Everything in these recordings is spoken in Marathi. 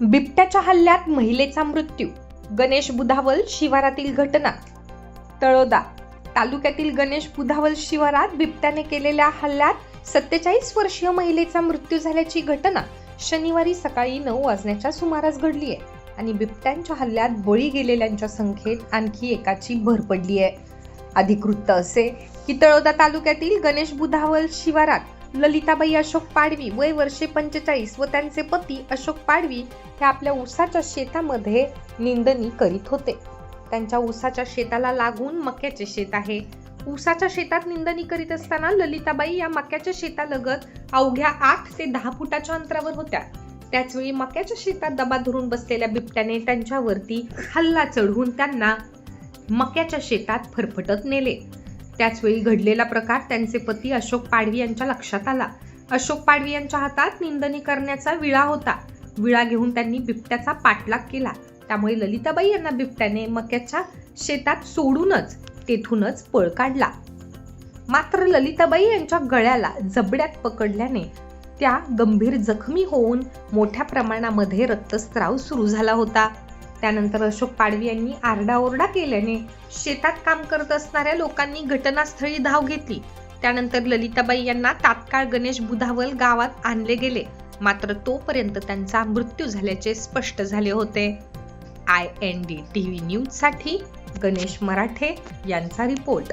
बिबट्याच्या हल्ल्यात महिलेचा मृत्यू गणेश बुधावल शिवारातील घटना. तळोदा तालुक्यातील गणेश बुधावल शिवारात बिबट्याने केलेल्या हल्ल्यात सत्तेचाळीस वर्षीय महिलेचा मृत्यू झाल्याची घटना शनिवारी सकाळी नऊ वाजण्याच्या सुमारास घडली आहे आणि बिबट्यांच्या हल्ल्यात बळी गेलेल्यांच्या संख्येत आणखी एकाची भर पडली आहे. अधिकृत असे की तळोदा तालुक्यातील गणेश बुधावल शिवारात ललिताबाई अशोक पाडवी वय वर्षे पंचेचाळीस व त्यांचे पती अशोक पाडवी हे आपल्या ऊसाच्या शेतामध्ये निंदणी करीत होते. त्यांच्या ऊसाच्या शेताला लागून मक्याचे शेत आहे. ऊसाच्या शेतात निंदणी करीत असताना ललिताबाई या मक्याच्या शेतालगत अवघ्या आठ ते दहा फुटाच्या अंतरावर होत्या. त्याचवेळी मक्याच्या शेतात दबा धरून बसलेल्या बिबट्याने त्यांच्यावरती हल्ला चढवून त्यांना मक्याच्या शेतात फरफटत नेले. त्याचवेळी घडलेला प्रकार त्यांचे पती अशोक पाडवी यांच्या लक्षात आला. अशोक पाडवी यांच्या हातात निंदणी करण्याचा विळा होता. विळा घेऊन त्यांनी बिबट्याचा पाठलाग केला. त्यामुळे ललिताबाई यांना बिबट्याने मक्याच्या शेतात सोडूनच तेथूनच पळ काढला. मात्र ललिताबाई यांच्या गळ्याला जबड्यात पकडल्याने त्या गंभीर जखमी होऊन मोठ्या प्रमाणामध्ये रक्तस्राव सुरू झाला होता. त्यानंतर अशोक पाडवी यांनी आरडाओरडा केल्याने शेतात काम करत असणाऱ्या लोकांनी घटनास्थळी धाव घेतली. त्यानंतर ललिताबाई यांना तात्काळ गणेश बुधावल गावात आणले गेले. मात्र तोपर्यंत त्यांचा मृत्यू झाल्याचे स्पष्ट झाले होते. I N D T V न्यूजसाठी गणेश मराठे यांचा रिपोर्ट.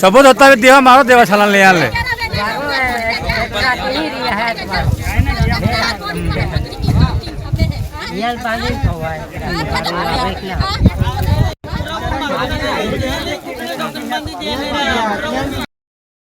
सबूत होता है देवा मारो देवा छलान ले आले Yan paling kawai. Ano